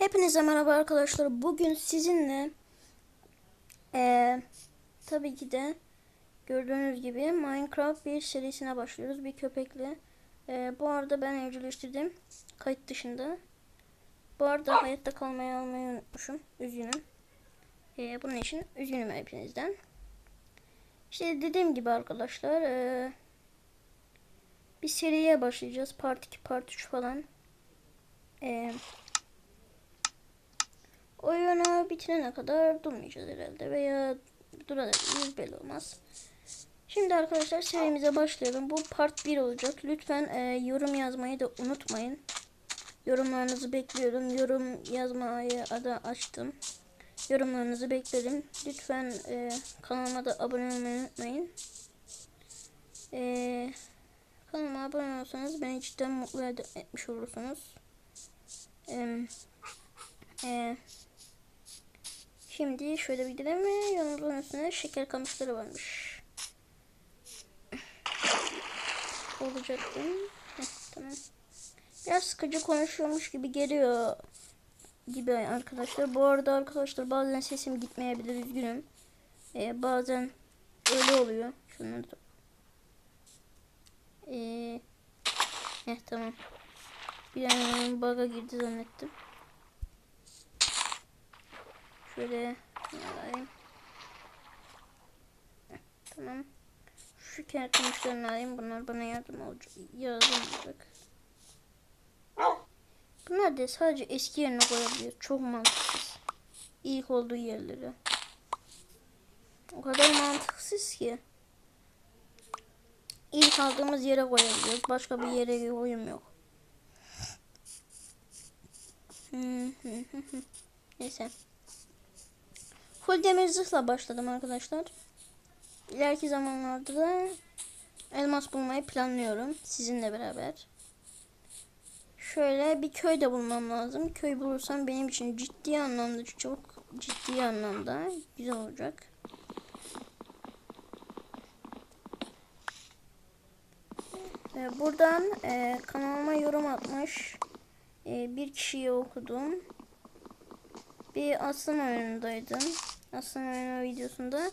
Hepinize merhaba arkadaşlar. Bugün sizinle eee tabii ki de gördüğünüz gibi Minecraft bir serisine başlıyoruz. Bir köpekle. Eee, bu arada ben evcilleştirdim. Kayıt dışında. Bu arada hayatta kalmayı almayı unutmuşum. Üzgünüm. Eee, bunun için üzgünüm hepinizden. İşte dediğim gibi arkadaşlar eee, bir seriye başlayacağız. Part 2, Part 3 falan. Eee oyunu bitirene kadar durmayacağız herhalde veya durabiliriz belli olmaz. Şimdi arkadaşlar serimize başlayalım. Bu part 1 olacak. Lütfen e, yorum yazmayı da unutmayın. Yorumlarınızı bekliyorum. Yorum yazmayı da açtım. Yorumlarınızı beklerim. Lütfen e, kanalıma da abone olmayı unutmayın. E, kanalıma abone olursanız beni cidden mutlu etmiş olursunuz. E, e, Şimdi şöyle bir gidelim mi? Yanımızın üstünde şeker kamışları varmış. Olacaktım. Heh, tamam. Biraz sıkıcı konuşuyormuş gibi geliyor gibi arkadaşlar. Bu arada arkadaşlar bazen sesim gitmeyebilir üzgünüm. Ee, bazen öyle oluyor. Şunları da. Ee, heh, tamam. Bir an bug'a girdi zannettim. Şöyle alayım. Tamam. Şu kenar kamışlarını alayım. Bunlar bana yardım olacak. Yardım olacak. Bunlar da sadece eski yerine koyabiliyor. Çok mantıksız. İlk olduğu yerleri. O kadar mantıksız ki. İlk aldığımız yere koyabiliyoruz. Başka bir yere koyum yok. Neyse. Full demir zırhla başladım arkadaşlar. İleriki zamanlarda da elmas bulmayı planlıyorum sizinle beraber. Şöyle bir köy de bulmam lazım. Köy bulursam benim için ciddi anlamda çok ciddi anlamda güzel olacak. Buradan e, kanalıma yorum atmış e, bir kişiyi okudum. Bir aslan oyunundaydım. Aslan oyunu videosunda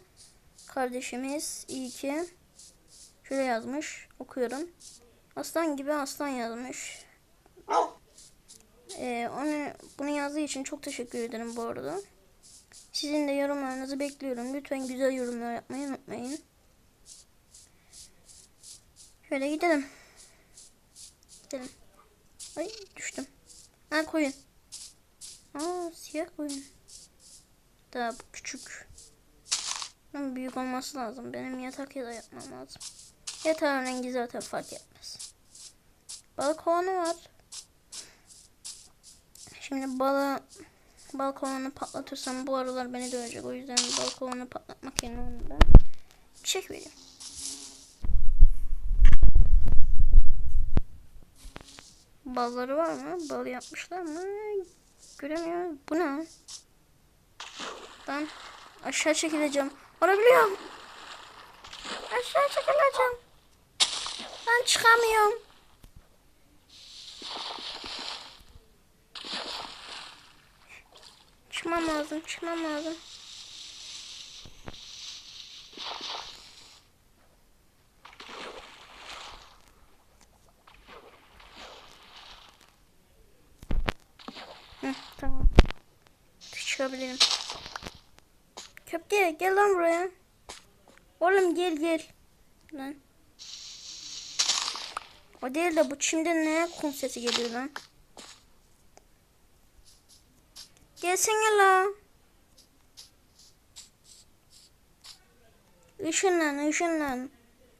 kardeşimiz iyi ki şöyle yazmış. Okuyorum. Aslan gibi aslan yazmış. Ee, onu bunu yazdığı için çok teşekkür ederim bu arada. Sizin de yorumlarınızı bekliyorum. Lütfen güzel yorumlar yapmayı unutmayın. Şöyle gidelim. Gidelim. Ay düştüm. Ha koyun. Aa siyah koyun. Daha küçük. Ama büyük olması lazım. Benim yatak ya da yapmam lazım. Yatağın rengi zaten fark etmez. Balık kovanı var. Şimdi balı bal kovanı patlatırsam bu aralar beni dövecek. O yüzden bal kovanı patlatmak yerine onu da çek vereyim. Balları var mı? Bal yapmışlar mı? Göremiyorum. Bu ne? Ben aşağı çekileceğim. Varabiliyorum. Aşağı çekileceğim. Ben çıkamıyorum. Çıkmam lazım. Çıkmam lazım. Hı, tamam. Çıkabilirim. Köpke gel lan buraya. Oğlum gel gel. Lan. O değil de bu çimde ne kum geliyor lan. Gelsene la. Işınlan ışınlan.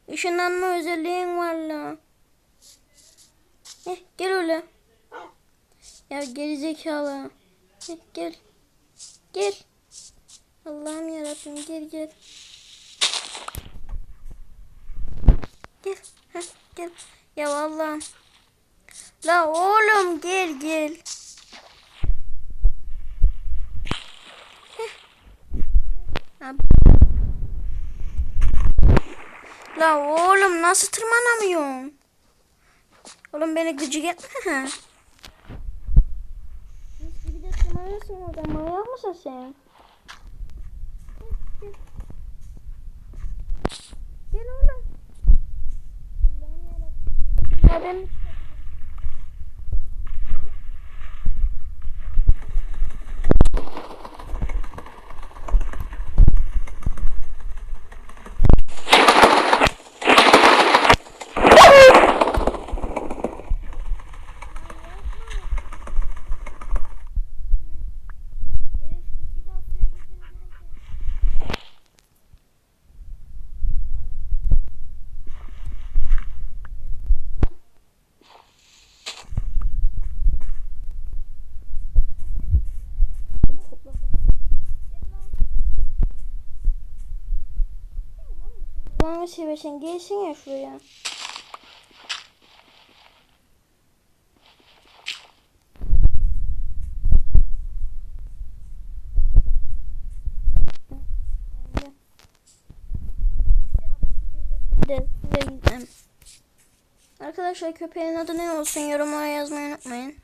Işınlanma özelliğin var la. Heh, gel öyle. Ya gerizekalı. Heh, gel. Gel. Allah'ım yarabbim gel gel. Gel. Heh, gel. Ya Allah'ım. La oğlum gel gel. La oğlum nasıl tırmanamıyorsun? Oğlum beni gıcık etme. Neyse, bir de Neredesin orada? Manyak mısın sen? Gel oğlum. Allah'ım yarabbim. Allah'ını seversen gelsin ya şuraya. Arkadaşlar köpeğin adı ne olsun yorumlara yazmayı unutmayın.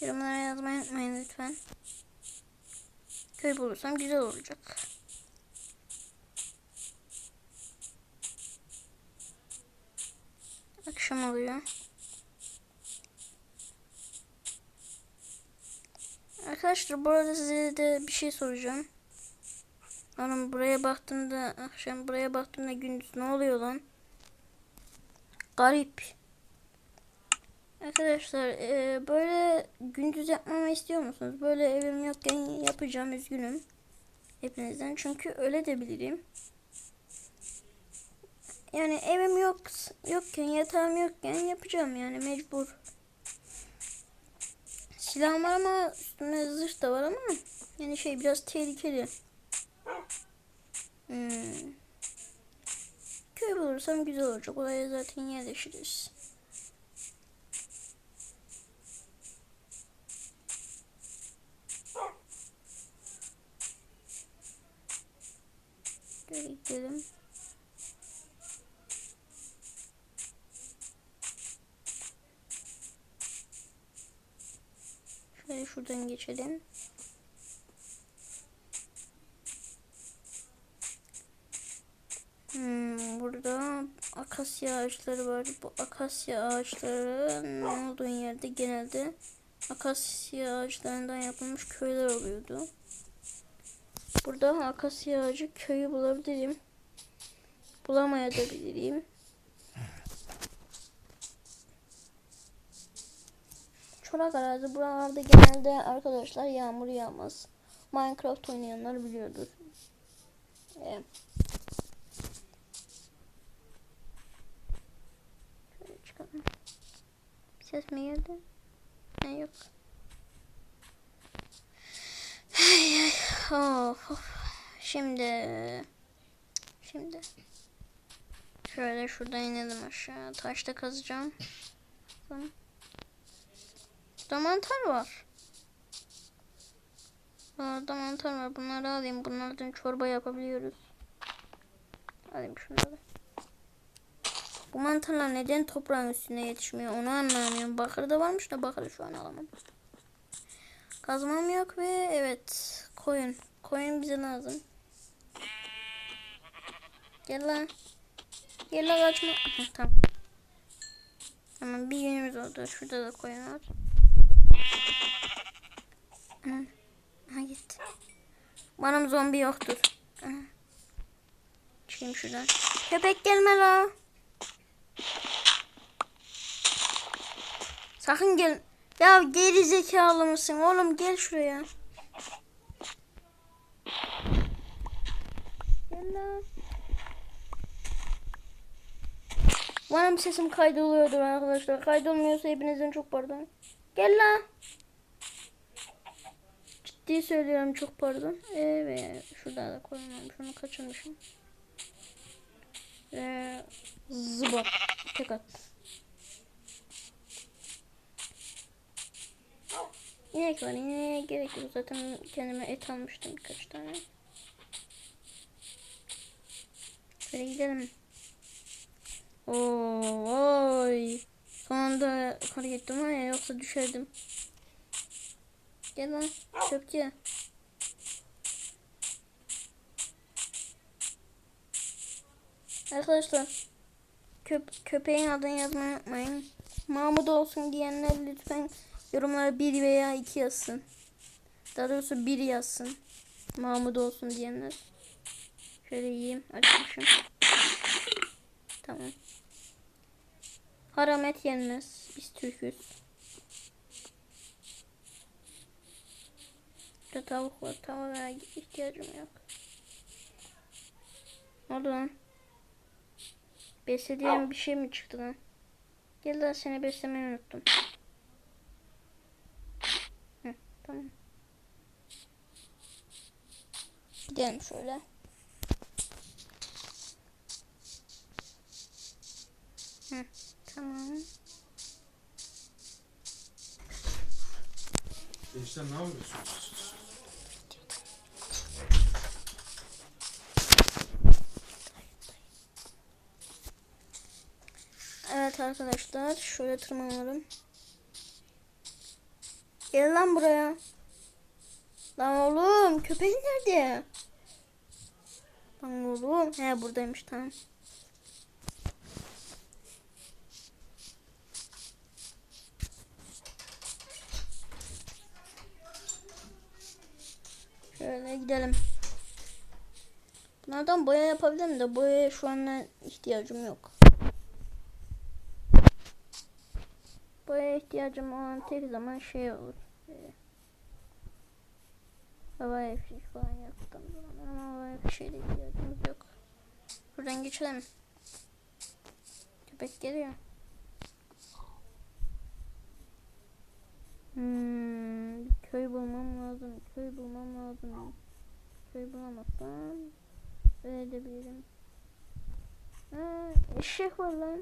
Yorumlara yazmayı unutmayın lütfen. Köy bulursam güzel olacak. Akşam oluyor. Arkadaşlar bu arada size de bir şey soracağım. Oğlum buraya baktığımda akşam buraya baktığımda gündüz ne oluyor lan? Garip. Arkadaşlar e, böyle gündüz yapmamı istiyor musunuz? Böyle evim yokken yapacağım üzgünüm. Hepinizden çünkü öyle de bilirim. Yani evim yok yokken yatağım yokken yapacağım yani mecbur. Silahım var ama üstümde zırh da var ama yani şey biraz tehlikeli. Hmm. Köy bulursam güzel olacak. Oraya zaten yerleşiriz. Şöyle gidelim. Şöyle şuradan geçelim. Hmm, burada akasya ağaçları var. Bu akasya ağaçları olduğu yerde genelde akasya ağaçlarından yapılmış köyler oluyordu. Burada akasya ağacı köyü bulabilirim. Bulamayabilirim. Çorak arazi buralarda genelde arkadaşlar yağmur yağmaz. Minecraft oynayanlar biliyordur. Evet. Çıkalım. Ses mi geldi? Ne yok. Ay, ay, of, of. Şimdi şimdi şöyle şuradan inelim aşağı. Taşta kazacağım. Burada mantar var. Orada mantar var. Bunları alayım. Bunlardan çorba yapabiliyoruz. Alayım şunları. Bu mantarlar neden toprağın üstüne yetişmiyor onu anlamıyorum. Bakır da varmış da bakırı şu an alamam. Kazmam yok ve evet koyun. Koyun bize lazım. Gel lan. Gel lan kaçma. Tamam. Tamam bir günümüz oldu. Şurada da koyun var. Aha, Aha gitti. Umarım zombi yoktur. Aha. Çıkayım şuradan. Köpek gelme la. Sakın gel. Ya geri zekalı mısın oğlum gel şuraya. Gel lan. Umarım sesim kaydoluyordur arkadaşlar. Kaydolmuyorsa hepinizden çok pardon. Gel lan. Ciddi söylüyorum çok pardon. Evet. Şurada da koyamam. Şunu kaçırmışım. Ve zıbap. Tek at. İnek var. İneğe gerek yok. Zaten kendime et almıştım birkaç tane. Şöyle gidelim. Oo, oy. Sonunda yukarı gittim var ya yoksa düşerdim. Gel lan çöpçü. Arkadaşlar köp köpeğin adını yazmayı unutmayın. Mahmut olsun diyenler lütfen yorumlara bir veya iki yazsın. Daha doğrusu bir yazsın. Mahmut olsun diyenler. Şöyle yiyeyim. Açmışım. Tamam. Haram et yenmez. Biz Türk'üz. Burada tavuk var. Tavuğa ihtiyacım yok. Ne oldu lan? Beslediğim bir şey mi çıktı lan? Gel lan seni beslemeyi unuttum. Hı, tamam. Gidelim şöyle. Hı, tamam. Gençler ne yapıyorsunuz? Evet arkadaşlar şöyle tırmanalım. Gel lan buraya. Lan oğlum köpeğin nerede? Lan oğlum. He buradaymış tamam. Şöyle gidelim. Bunlardan yapabilirim de boyaya şu an ihtiyacım yok. Boyaya ihtiyacım olan tek zaman şey olur. Ee, Hava fişek falan yaptım ama hava fişeğe ihtiyacımız yok. Buradan geçelim. Köpek geliyor. Hmm, köy bulmam lazım. Köy bulmam lazım. Köy bulamazsam öyle edebilirim. Ha, eşek var lan.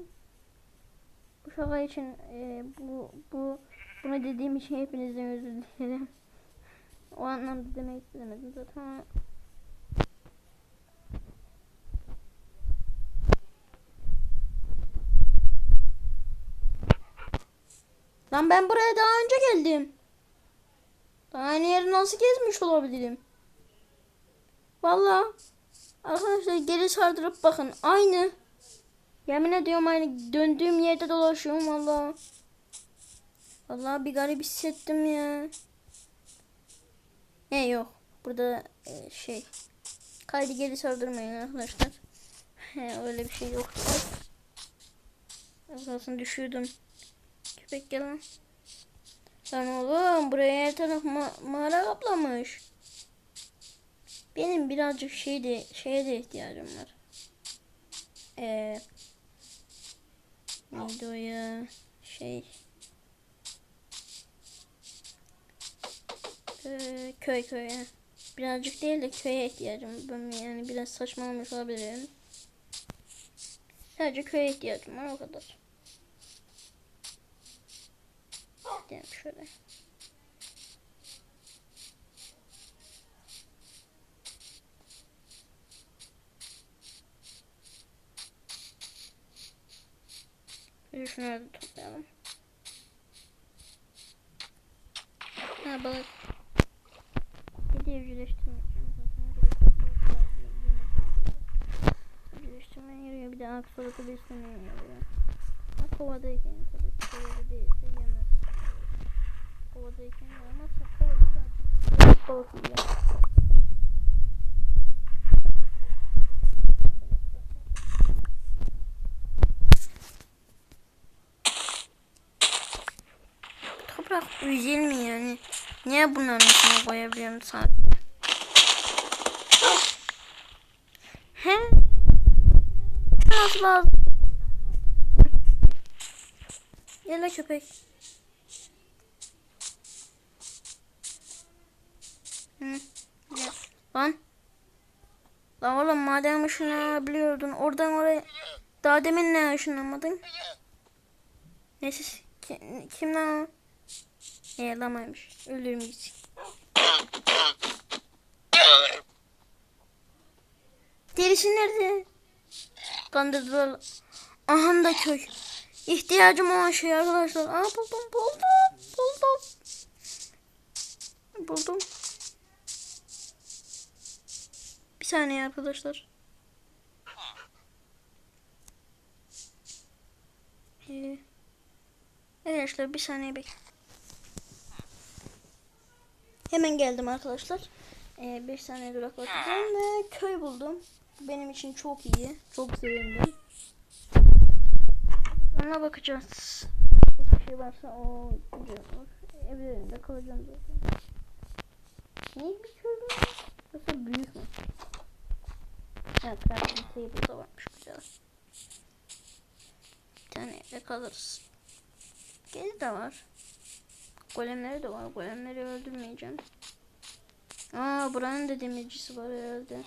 Bu şaka için e, bu bu bunu dediğim için hepinizden özür dilerim. O anlamda demek istemedim zaten. Lan ben buraya daha önce geldim. Daha aynı yeri nasıl gezmiş olabilirim? Vallahi arkadaşlar geri sardırıp bakın aynı. Yemin ediyorum aynı döndüğüm yerde dolaşıyorum valla. Vallahi bir garip hissettim ya. Ne yok. Burada e, şey. Kaydı geri sardırmayın arkadaşlar. Öyle bir şey yok. Arkasını düşürdüm. Köpek gel lan. Lan oğlum buraya her taraf ma- mağara kaplamış. Benim birazcık şey de şeye de ihtiyacım var. Eee Neydi? Şey. Ee, köy köy. ha. Birazcık değil de köye ihtiyacım. Ben yani biraz saçmalamış olabilirim. Sadece köye ihtiyacım var o kadar. Gidelim şöyle. Şunları da toplayalım. Ha balık. Hediye evcilleştirmeyeceğim zaten. Evcilleştirmeye yarıyor. Bir de aksolotlu beslemeye yarıyor. Ha kovadayken tabii ki kovada değilse yemez. Kovadayken yemezse kovada sadece balık yiyor. Toprak güzel mi yani? Niye bunların içine koyabiliyorum sadece? He? Nasıl lazım? Gel köpek. Hı, gel. Lan. Lan oğlum madem ışınlanabiliyordun oradan oraya daha demin ne ışınlanmadın? Neyse kim, kim o? Yalamaymış. Ölürüm gitsin. Derisi nerede? Kandırdılar. Aha da köy. ihtiyacım olan şey arkadaşlar. Aa buldum buldum buldum. Buldum. Bir saniye arkadaşlar. Ee, arkadaşlar bir saniye bek. Hemen geldim arkadaşlar. Ee, bir saniye duraklatacağım ve köy buldum. Benim için çok iyi. Çok sevindim. Ona bakacağız. Bir şey varsa o. Evlerinde kalacağım zaten. Ne bir köy bu? Yoksa büyük mü? Evet, crafting table da varmış güzel. Bir tane evde kalırız. Gezi de var. Golemleri de var. Golemleri öldürmeyeceğim. Aa buranın da demircisi var herhalde.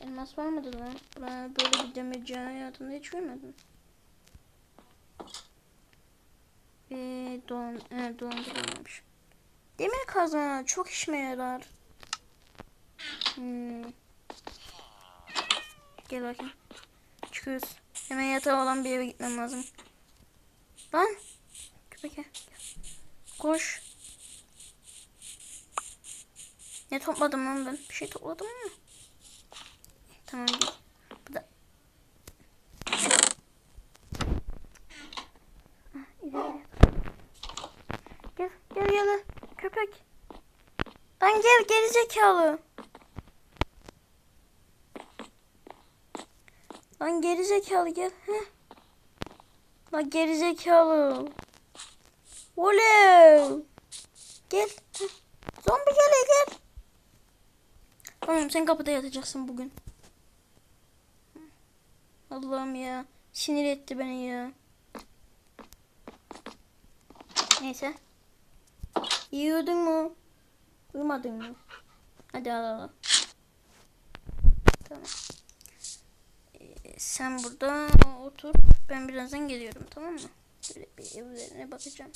Elmas var mıdır lan? Buranın böyle bir demirci hayatımda hiç görmedim. Ve don, evet dondurulmamış. Demir kazma çok işime yarar. Hmm. Gel bakayım. Çıkıyoruz. Hemen yatağı olan bir eve gitmem lazım. Lan. Köpek gel. Koş. Ne topladım lan ben? Bir şey topladım mı? Tamam. Bu da. Ah. Gel gel gel. Köpek. Lan gel geri zekalı. Lan geri zekalı gel. Heh. Lan geri zekalı. Oley. Gel. Zombi geliyor gel. Tamam sen kapıda yatacaksın bugün. Allah'ım ya. Sinir etti beni ya. Neyse. İyi uyudun mu? Uyumadın mı? Hadi al. al. Tamam. Ee, sen burada otur. Ben birazdan geliyorum tamam mı? Böyle bir evlerine bakacağım.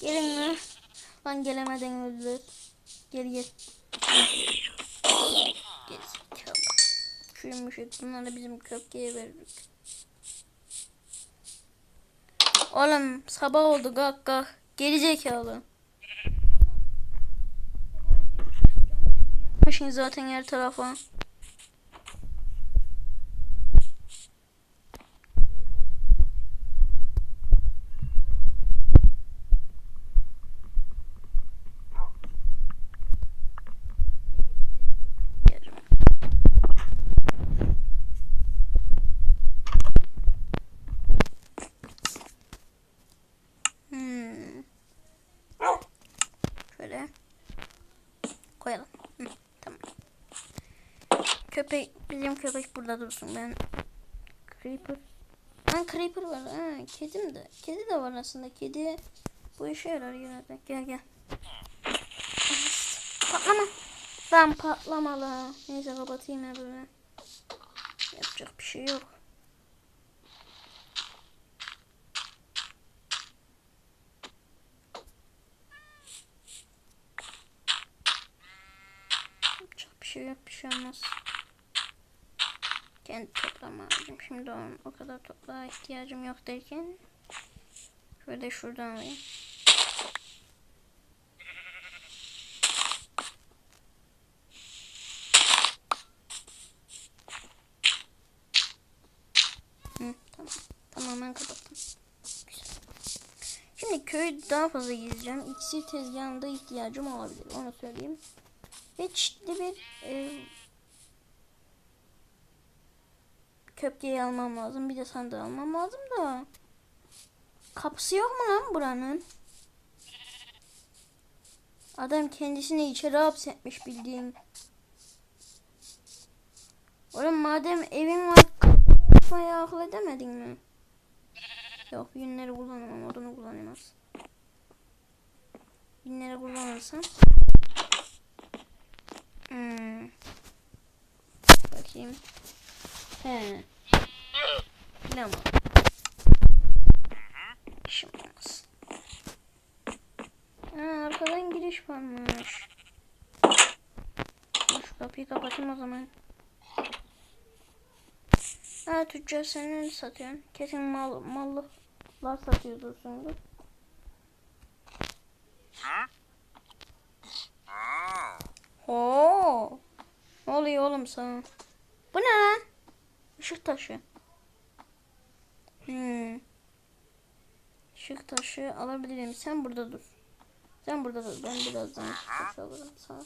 Gelin mi? Lan gelemeden öldüler. Gel gel. Gel zekalı. Şu yumuşak bunları bizim köpkeğe verdik. Oğlum sabah oldu kalk kalk. Geri zekalı. Yapmışsın zaten her tarafa. Hmm. Şöyle koyalım. Hı, tamam. Köpek burada dursun ben. Creeper. Ha creeper var. Ha, kedim de. Kedi de var aslında. Kedi bu işe yarar genelde. Gel gel. Patlama. Ben patlamalı. Neyse kapatayım ya böyle. Yapacak bir şey yok. Yapacak bir şey yok. Bir şey olmaz. Kendi toplama onun o kadar toprağa ihtiyacım yok derken şöyle şuradan alayım. Hı, tamam. Tamamen kapattım. Şimdi köyü daha fazla gezeceğim. İkisi tezgahında ihtiyacım olabilir. Onu söyleyeyim. Ve çeşitli bir e, köpkeyi almam lazım. Bir de sandığı almam lazım da. Kapısı yok mu lan buranın? Adam kendisini içeri hapsetmiş bildiğin. Oğlum madem evin var kapıyı akıl edemedin mi? Yok yünleri kullanamam odunu kullanamaz. Yünleri kullanırsam. Hmm. Bakayım. He. Ne ama? İşim olmaz. Ha, arkadan giriş varmış. Şu kapıyı kapatayım o zaman. Ha, tüccar sen ne satıyorsun? Kesin mal, mallıklar satıyordur sonra. Oo. Ne oluyor oğlum sana? Işık taşı. Hmm. Işık taşı alabilirim. Sen burada dur. Sen burada dur. Ben birazdan ışık taşı alırım sana.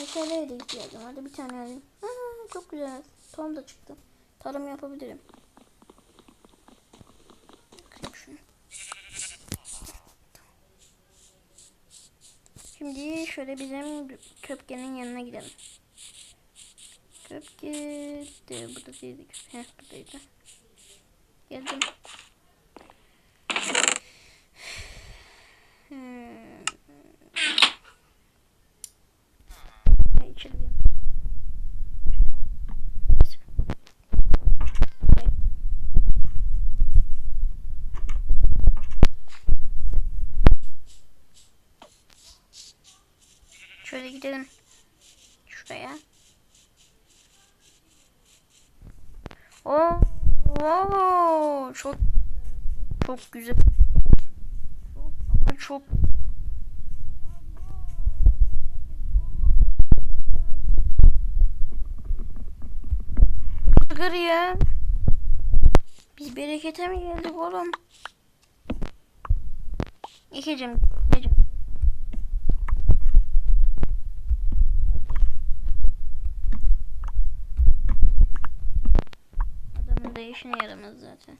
Meşaleye de ihtiyacım vardı. Bir tane alayım. Ha, çok güzel. Tom da çıktı. Tarım yapabilirim. Şimdi şöyle bizim köpkenin yanına gidelim. Köpke de burada değildi. Heh buradaydı. Geldim. Hmm. İçeri gel. Şöyle gidelim. Şuraya. Oo, oo, çok çok güzel. Çok ama çok Kır ya. Biz berekete mi geldik oğlum? Yıkayacağım. İşine yaramaz zaten.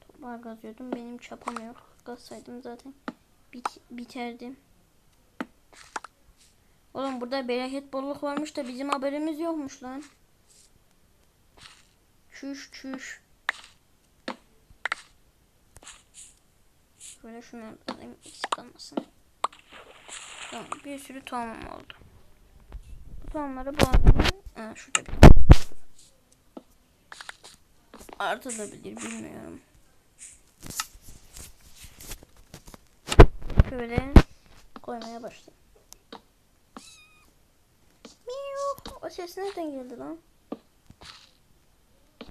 Toplar gazıyordum. Benim çapam yok. Gazsaydım zaten bit biterdim. Oğlum burada bereket bolluk varmış da bizim haberimiz yokmuş lan. Çüş çüş. Şöyle şunu alayım eksik kalmasın. Tamam bir sürü tohumum oldu. Bu tohumları bu adamın... Ha, şurada bir. Artabilir bilmiyorum. Şöyle koymaya başlayayım. O ses nereden geldi lan?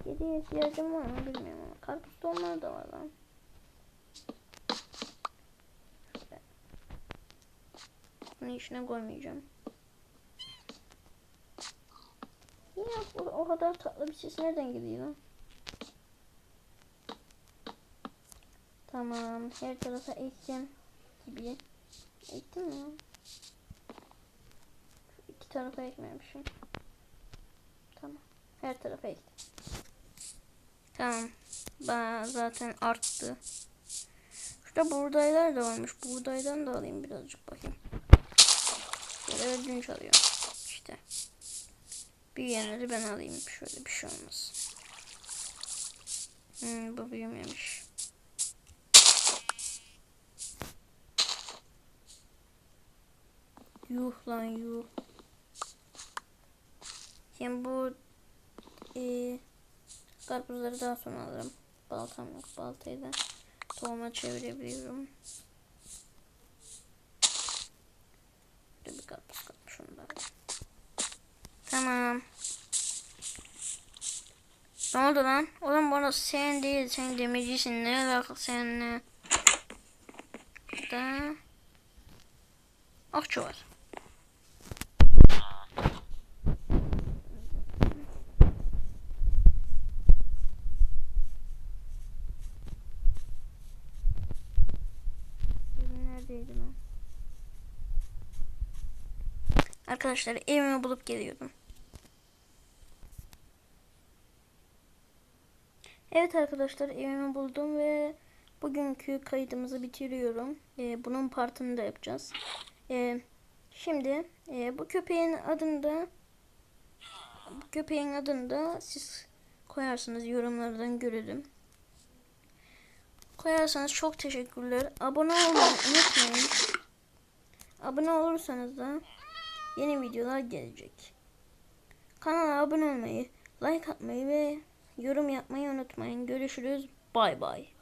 Kediye ihtiyacım var mı bilmiyorum ama karpuz tohumları da var lan. Bunu içine koymayacağım. Ya o, o kadar tatlı bir ses nereden geliyor? Tamam. Her tarafa ektim gibi. Ektim mi? Şu iki tarafa ekmemişim. Tamam. Her tarafa ektim. Tamam. Ba zaten arttı. Şurada buğdaylar da varmış. Buğdaydan da alayım birazcık bakayım. Böyle ödünç alıyorum. İşte. Büyüyenleri ben alayım. Şöyle bir şey olmaz. Hmm, bu büyümemiş. Yuh lan yuh. Şimdi bu e, karpuzları daha sonra alırım. Baltam yok. Baltayı da tohuma çevirebiliyorum. Burada bir karpuz kalmış onu da alayım. Tamam. Ne oldu lan? Oğlum bana sen değil. Sen demircisin. Ne alaka seninle? Burada akçe var. Evim neredeydi? Arkadaşlar evimi bulup geliyordum. Evet arkadaşlar evimi buldum ve bugünkü kaydımızı bitiriyorum. Ee, bunun partını da yapacağız. Ee, şimdi e, bu köpeğin adında bu köpeğin adını da siz koyarsınız yorumlardan görelim. Koyarsanız çok teşekkürler. Abone olmayı unutmayın. Abone olursanız da yeni videolar gelecek. Kanala abone olmayı, like atmayı ve yorum yapmayı unutmayın. Görüşürüz. Bay bay.